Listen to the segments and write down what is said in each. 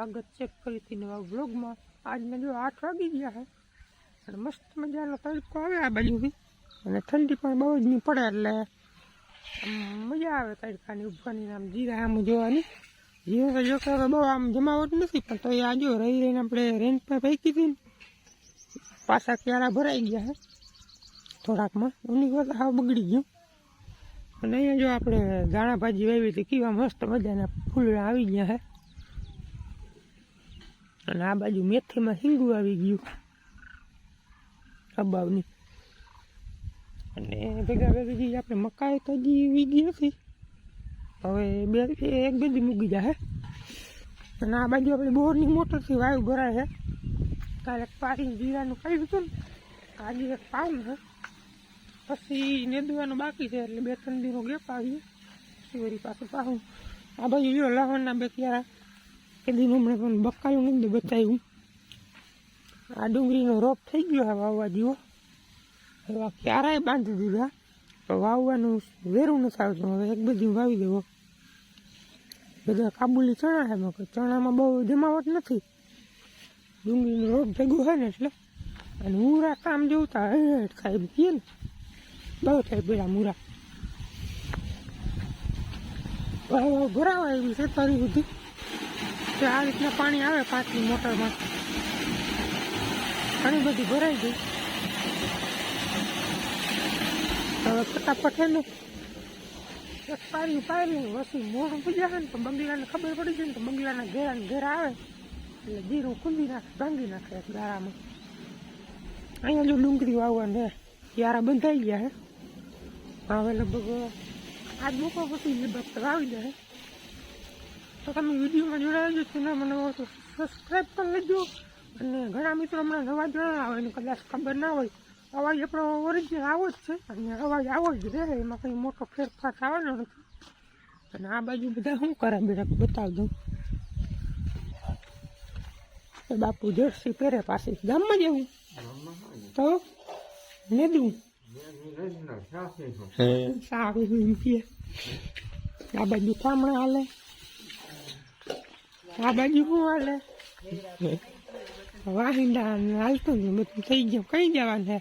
મિત્રોને સ્વાગત છે ફરીથી નવા વ્લોગમાં આજના જો આઠ વાગી ગયા છે અને મસ્ત મજાનો તડકો આવે આ બાજુથી અને ઠંડી પણ બહુ જ નહીં પડે એટલે મજા આવે તડકાની ઉભવાની આમ જીરા આમ જોવાની. જીરો જો કે બહુ આમ જમાવટ નથી, પણ તો એ આજો રહી રહીને આપણે રેન્ટ પર ફેંકી હતી પાછા ક્યારા ભરાઈ ગયા છે થોડાકમાં. એની કરતાં હાવ બગડી ગયું. અને અહીંયા જો આપણે દાણા ભાજી વાવી હતી, કેવા મસ્ત મજાના ફૂલ આવી ગયા છે અને આ બાજુ મેથીમાં હિંગું આવી ગયું. અબાવની અને ભેગા ભેગી આપણે મકાઈ તો હજી વીગી નથી હવે બે એક બેદી મૂકી જાય અને આ બાજુ આપણે બોરની મોટરથી વાયુ ભરાય છે કાલે પાણી જીરાનું કાઢ્યું હતું ને. આજે એક પાઉં છે પછી નેદવાનું બાકી છે એટલે બે ત્રણ દીનો ગેપ આવી શિવરી પાસે પાછું આ બાજુ જો લહણના બે ક્યારા. કે દીનું હમણાં પણ બકાયું નથી બતાવ્યું આ ડુંગળીનો રોપ થઈ ગયો છે વાવવા જેવો હવે ક્યારેય બાંધી દીધા. તો વાવવાનું વેરું નથી આવતું. હવે એક બધી વાવી દેવો. બધા કાબુલી ચણા છે મેં ચણામાં બહુ જમાવટ નથી. ડુંગળીનો રોપ ભેગો હોય ને એટલે. અને મૂરા કામ જોતા હેઠ ખાઈ કહીએ ને. બહુ થાય પેલા મૂરા. ભરાવા એવી છે તારી બધી. કે આ રીતના પાણી આવે પાંચની મોટરમાં. ઘણી બધી ભરાઈ ગઈ. હવે ફટાફટ છે ને, એક પારી પારી વસી મોઢું પૂજા ને તો બંગલાને ખબર પડી જાય ને તો બંગલાના ઘેરાને ઘેર આવે. એટલે જીરું કુંદી નાખે ભાંગી નાખે એક ગાળામાં. અહીંયા જો ડુંગળી વાવવાનું છે, યારા બંધાઈ ગયા હે હવે લગભગ આજ બપોર પછી લગભગ વાવી દે તો તમે વિડીયોમાં જોડાયા છો ના મને સબસ્ક્રાઈબ કરી લેજો. અને ઘણા મિત્રો હમણાં નવા જોડાયા હોય ને કદાચ ખબર ના હોય અવાજ આપણો ઓરિજિનલ આવો જ છે. અને અવાજ આવો જ રહે એમાં કંઈ મોટો ફેરફાર થવાનો નથી. અને આ બાજુ બધા શું કરે બેટા બતાવી દઉં. એ બાપુ જર્સી પહેરે પાસે ગામમાં જવું તો? લેદું સારું એમ કે. આ બાજુ થામણા હાલે. આ બાજુ શું હાલે? વાહિંદા હાલતું ને બધું થઈ ગયું, કઈ જવાનું છે?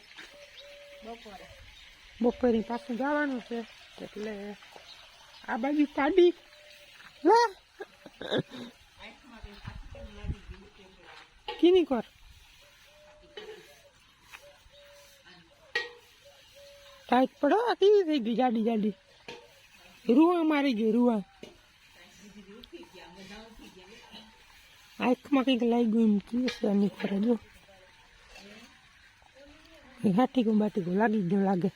બપોરે પાછું જવાનું છે, એટલે આ બાજુ લે કીની કર? ટાઈટ પડો કેવી થઈ ગઈ? જાડી જાડી. રૂવા મારી ગઈ, રૂવા. આંખમાં કંઈક લાગ્યું એમ આની પર જો હાટીકો બાટીકો લાગી ગયો લાગે.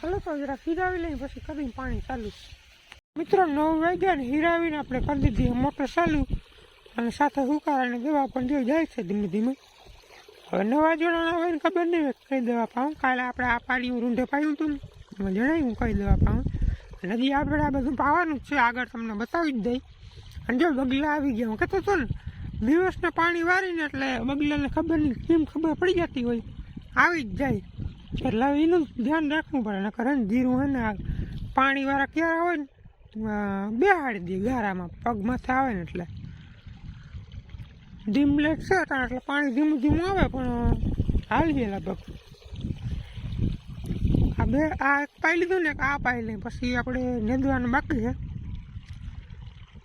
ચાલો તો જરા હિરાવી લઈ પછી કરીને પાણી ચાલુ. મિત્રો, નવ વાગ્યા ને હિરાવીને આપણે કરી દીધી મોટર ચાલુ. અને સાથે હુકારાને દવા પણ જો જાય છે ધીમે ધીમે. હવે નવા જોડાણા હોય ને ખબર નહીં કહી દવા પાઉં. કાલે આપણે આ પાડીયું રૂંઢે પાયું હતું ને જણાવ્યું કઈ દવા પાઉં. હજી આપણે આ બધું પાવાનું જ છે. આગળ તમને બતાવી જ દઈ. અને જો બગલા આવી ગયા. હું કહેતો હતો ને, દિવસને પાણી વારીને એટલે બગલાને ખબર નહીં, કેમ ખબર પડી જતી હોય. આવી જ જાય. એટલે હવે એનું ધ્યાન રાખવું પડે. ને કરે ને ધીરું હોય ને પાણીવાળા ક્યારે હોય ને બેહાડી દે ગારામાં. પગ માથે આવે ને એટલે. ડીમ લેટ છે એટલે પાણી ધીમું ધીમું આવે, પણ હાલીએ લગભગ. આ બે, આ એક પાઈ લીધું ને આ પાઈ લઈ પછી આપણે નેદવાનું બાકી છે.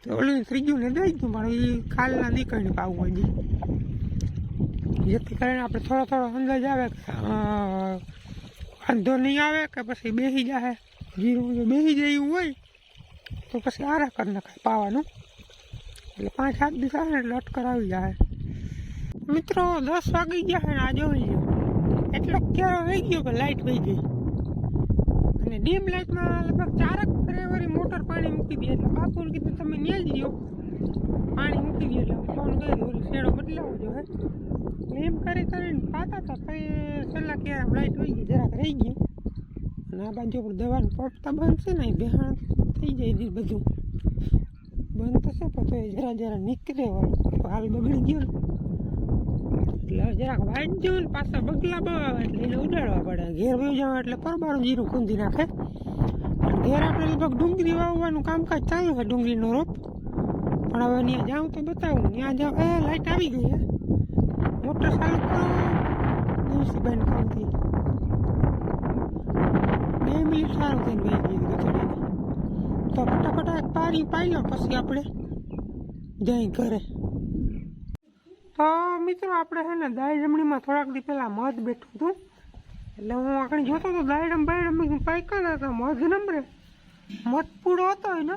તો ઓલું ત્રીજું નેદાઈ ગયું, પણ એ ખાલના દીકરીને પાવું હજી જેથી કરીને આપણે થોડો થોડો અંદાજ આવે કે વાંધો નહીં આવે કે પછી બેસી જાય જીરું જો બેસી જાય એવું હોય, તો પછી આરા કરી નાખાય પાવાનું. એટલે પાંચ, સાત દિવસ આવે એટલે અટકર આવી જાય મિત્રો, દસ વાગી ગયા ને આ જોઈ લો એટલો ક્યારે રહી ગયો કે લાઇટ વહી ગઈ? ડીમ લાઇટમાં લગભગ ચારક ફરે મોટર પાણી મૂકી દે એટલે બાપુને કીધું તમે ન્યા જ રહ્યો પાણી મૂકી દે એટલે ફોન કરી ઓલી શેડો બદલાવો જો, હે. એટલે એમ કરી કરીને પાતા હતા એ છેલ્લા ક્યારે લાઇટ હોય ગઈ, જરાક રહી ગઈ. અને આ બાજુ પર દવાનું પપતા બંધ છે ને એ બેહાણ થઈ જાય બધું. બંધ થશે એ જરા જરા નીકળે હાલ બગડી ગયો ને. એટલે જરાક ને પાછા બગલા બગાવે એટલે એને ઉડાડવા પડે. ઘેર વહી જવા એટલે પરબારું જીરું ખૂંદી નાખે. ઘેર આપણે લગભગ ડુંગળી વાવવાનું કામકાજ ચાલુ છે, ડુંગળીનો રોપ. પણ હવે ત્યાં જાઉં તો બતાવું. ત્યાં જાઉં, એ લાઇટ આવી ગઈ હે. મોટર ચાલુ કરો. મ્યુનિસિપાલિટી કામથી. બે મિનિટ સારું થઈને વહી ગઈ ગચડીને તો ફટાફટ પારી પાઈ લો, પછી આપણે જઈ ઘરે. મિત્રો, આપણે છે ને દાળ જમણીમાં થોડાક દી પહેલાં મધ બેઠું હતું. એટલે હું આગળ જોતો હતો દાયડમ બાયડમ પાયકા હતા મધ નંબરે મધ પૂડો હતો એને.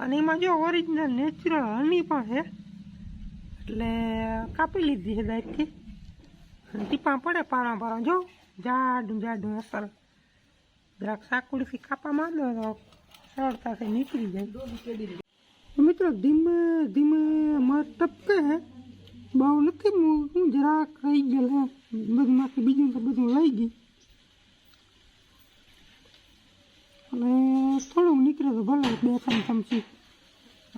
અને એમાં જો ઓરિજિનલ નેચરલ હની પણ છે. એટલે કાપી લીધી છે દાયથી ટીપા પડે પારા પારા જો, જાડું જાડું અસર. જરાક સાકુડીથી કાપા માંડો તો સરળતાથી નીકળી જાય. મિત્રો, ધીમે ધીમે મધ ટપકે છે. બહુ નથી, હું જરાક રહી ગયેલ બધમાંથી બીજું તો બધું લઈ ગઈ. અને થોડુંક નીકળે તો ભલે, બે ત્રણ ચમચી.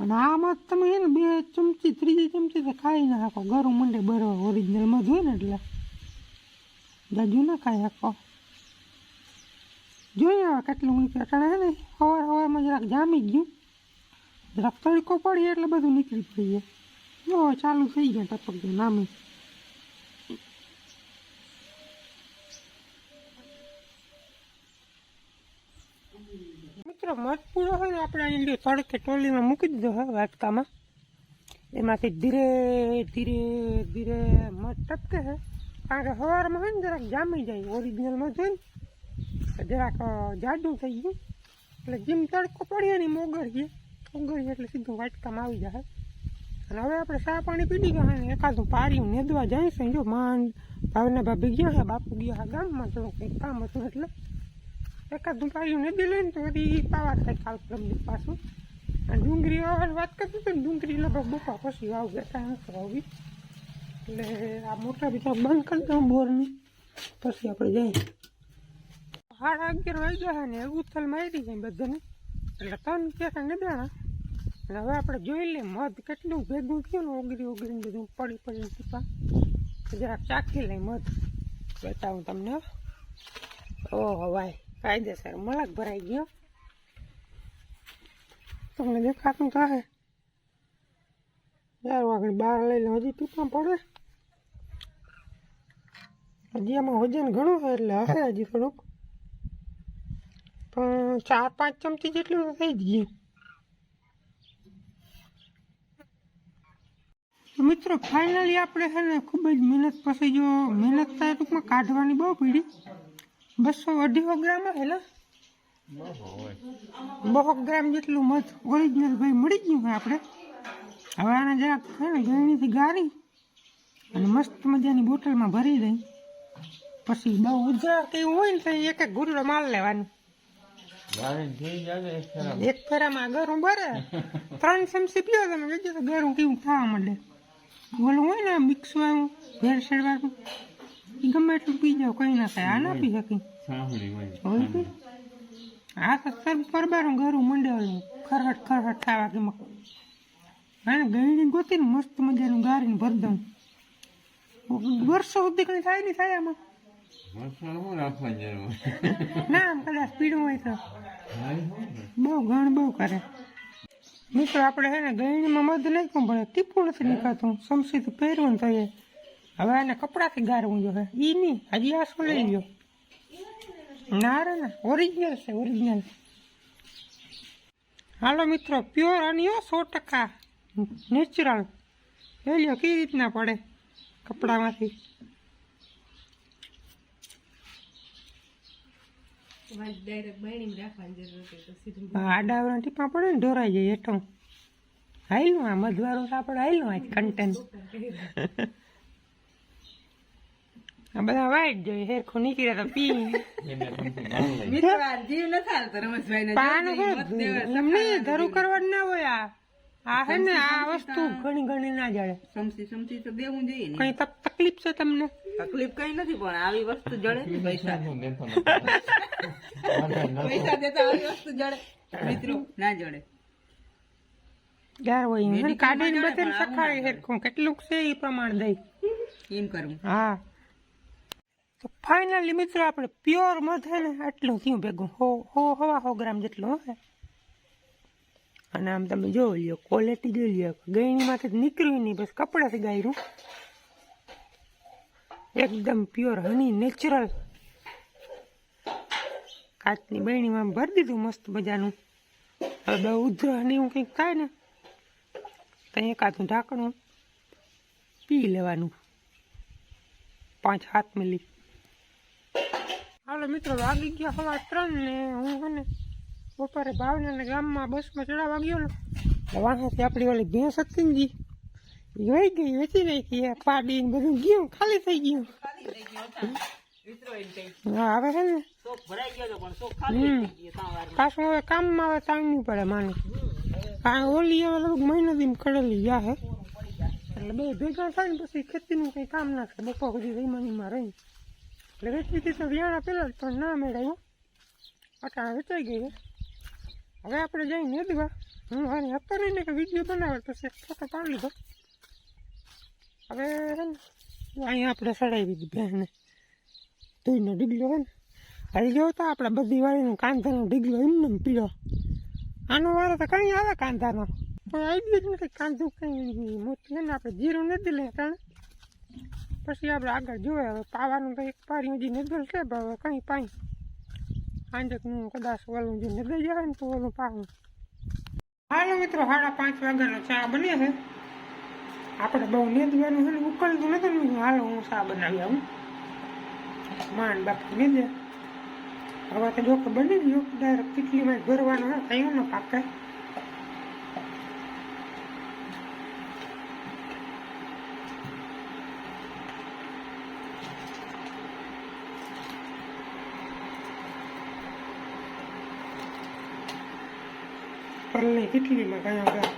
અને આમાં તમે છે ને બે ચમચી, ત્રીજી ચમચી તો ખાઈ ના શકો. ગરું મંડે બરવા ઓરિજિનલ મધ હોય ને એટલે. જાજુ ના ખાઈ શકો. જોઈએ હવે કેટલું નીકળે. અટાણે ને સવાર સવારમાં જરાક જામી ગયું. જરાક તડકો પડીએ એટલે બધું નીકળી પડીએ જો ચાલુ થઈ ગયા ટપક નામી. મિત્રો મધ હોય ને, આપણે લ્યો, તડકે ટોલીમાં મૂકી દીધો હોય વાટકામાં. એમાંથી ધીરે ધીરે ધીરે મધ ટપકે છે. કારણ કે સવારમાં હોય ને, જરાક જામી જાય ઓરિજિનલ મધ ને, જરાક જાડું થઈ ગયું. એટલે જેમ તડકો પડીએ ને મોગર ઓગળીએ. ઓગળીએ એટલે સીધું વાટકામાં આવી જાય. અને હવે આપણે ચા પાણી પી લીધા હોય ને? એકાદું પાર્યું નેદવા જાય છે જો માન ભાવના ભાભી ગયા છે, બાપુ ગયા છે ગામમાં, તો કંઈક કામ હતું એટલે. એકાદું પાર્યું નેદી લઈને તો એ પાવા થાય કાલ પરમદી પાછું. અને ડુંગળી વાવવાની વાત કરતી હતી ને, ડુંગળી લગભગ બપા પછી વાવ ગયા કાંઈ નથી વાવી એટલે આ મોટા બીજા બંધ કરી દઉં બોરની. પછી આપણે જઈએ. સાડા અગિયાર વાગ્યા છે ને, ઉથલ મારી જાય બધાને. એટલે ત્રણ ક્યાંક નદાણા અને હવે આપણે જોઈ લઈએ, મધ કેટલું ભેગું થયું ને ઓગરી ઓગળીને બધું પડી પડીને ટીપા જરાક ચાખી લઈ મધ. બતાવું તમને ઓહો ભાઈ કાયદેસર. મલક ભરાઈ ગયો. તમને દેખાતું થાય ચાર આગળ બહાર લઈ લે. હજી ટીપા પડે. હજી આમાં વજન ઘણું છે એટલે હશે હજી થોડુંક. પણ ચાર પાંચ ચમચી જેટલું થઈ જ ગયું. મિત્રો ફાઇનલી આપણે છે ને ખૂબ જ મહેનત પછી જો મહેનત થાય ટૂંકમાં કાઢવાની બહુ પડી. બસો અઢીસો ગ્રામ ને બસો ગ્રામ જેટલું મધ ઓરિજિનલ ભાઈ મળી ગયું છે આપણે. હવે આને જરાક છે ને ગળણીથી ગાળી અને મસ્ત મજાની બોટલમાં ભરી દઈ. પછી બહુ ઉજળા કે હોય ને તો એક એક ગુરડો માલ લેવાની. એક ફેરામાં. ગરું ભરે. ત્રણ ચમચી પીઓ તમે જોજો તો ગરું કેવું થવા માંડે ઓલું હોય ને મિક્સ વાળું ભેળસેળ વાળું એ ગમે એટલું પી જાવ કંઈ ના થાય. આ ના પી શકી હોય. કે? આ તો સર પરબારું ઘરું મંડે ઓલું ખરહટ ખરહટ થવા કે હા ગળણી ગોતીને મસ્ત મજાનું ગારીને ભર દઉં. વર્ષો સુધી કંઈ થાય નહીં થાય આમાં. ના આમ કદાચ પીડું હોય તો. બહુ ઘણ બહુ કરે. મિત્રો, આપણે છે ને ગળણીમાં મધ નાખ્યું, પણ ટીપું નથી નીકળતું સમસીથી પહેરવું થઈએ હવે એને કપડાથી ગારવું જોઈએ. એ નહીં હજી આ શું લઈ લ્યો? ના રે ના ઓરિજિનલ છે ઓરિજિનલ હાલો મિત્રો પ્યોર અનિયો સો ટકા. નેચરલ લઈ લ્યો, કઈ રીતના પડે કપડામાંથી? આડાવરણ ટીપા પડે ને ઢોરાઈ જાય હેઠો હાઈલું આ મધવારું આપણે હાઈલું આજ કન્ટેન આ બધા વાઈટ જોઈએ હેરખું નીકળે તો પી. ધરું કરવા ના હોય આ. આ હે ને આ વસ્તુ ઘણી ઘણી ના જાડે સમસી સમસી તો દેવું જોઈએ કઈ તકલીફ છે તમને? તકલીફ કઈ નથી પણ આવી વસ્તુ જડે પૈસા. પૈસા દેતા આવી વસ્તુ જડે. મિત્રો ના જડે. યાર હોય એમ. Medical કાઢીને માં બધાને સખાય હેરખું. કેટલુંક છે એ પ્રમાણે દઈ. એમ કરું. હા. તો ફાઇનલી મિત્રો આપણે પ્યોર મધ હે ને આટલું થયું ભેગું. હો હો હવા હો ગ્રામ જેટલું અને આમ તમે જોઈ લ્યો ક્વોલિટી જોઈ લ્યો. ગયણીમાંથી નીકળ્યું નહીં બસ કપડાથી ગાયરું. એકદમ પ્યોર હની નેચરલ કાચની બહેણીમાં ભરી દીધું મસ્ત મજાનું. હવે ઉધર ને એવું કંઈક થાય ને, તો એકાદું ઢાંકણું પી લેવાનું. પાંચ સાત મિલી. હાલો મિત્રો, વાગી ગયા હવા ત્રણ ને હું છે ને બપોરે ભાવનગર ગામમાં બસમાં ચડાવવા ગયો ને વાંસાથી આપણી ઓલી ભેંસ હતી ને જી વહી ગઈ વેચી નાખી એ પાડી ને બધું ગયું ખાલી થઈ ગયું. હતા. હવે છે ને હતો. પાછું હવે કામમાં હવે ટાઈમ નહીં પડે માને. આ ઓલી હવે લગભગ મહિનો થી કરેલી ગયા હે. એટલે બે ભેગા થાય ને પછી ખેતીનું કંઈ કામ ના થાય. બપોર સુધી રહીમાનીમાં રહી એટલે વેચી દીધી તો વ્યાણા પહેલાં જ પણ ના મેળાયું અટાણા વેચાઈ ગઈ હવે આપણે જઈને નેદવા. હું હતો રહીને કે વીડિયો બનાવે તો એક ફોટો પાડી લીધો હવે અહીંયા આપણે સડાવી દીધી બહેને ધોઈનો ડીગલો હે ને. હજી જો તો આપણે બધી વાળીનો કાંધાનો ડીગલો એમને એમ પીળો. આનો વારો તો કંઈ આવે કાંધાનો. પણ આવી જ નથી કાંધું કંઈ મોટી ને, આપણે જીરું નથી લે કારણ પછી આપણે આગળ જોઈએ હવે પાવાનું તો એક પારી હજી નદલ છે, પણ હવે કંઈ પાણી. આંજકનું કદાચ ઓલું જે નદી જાય ને તો ઓલું પાવું. હાલો મિત્રો, સાડા પાંચ વાગ્યાનો ચા બને છે. આપણે બહુ નેદવાનું છે ને ઉકળતું નથી ને હાલો હું ચા બનાવી આવું માંડ બાપુ નીંદે હવે તો જો કે બની ગયો ડાયરેક્ટ કેટલીમાં જ ભરવાનો હોય કયું ન પાકે પરલે કેટલીમાં કયા ગયા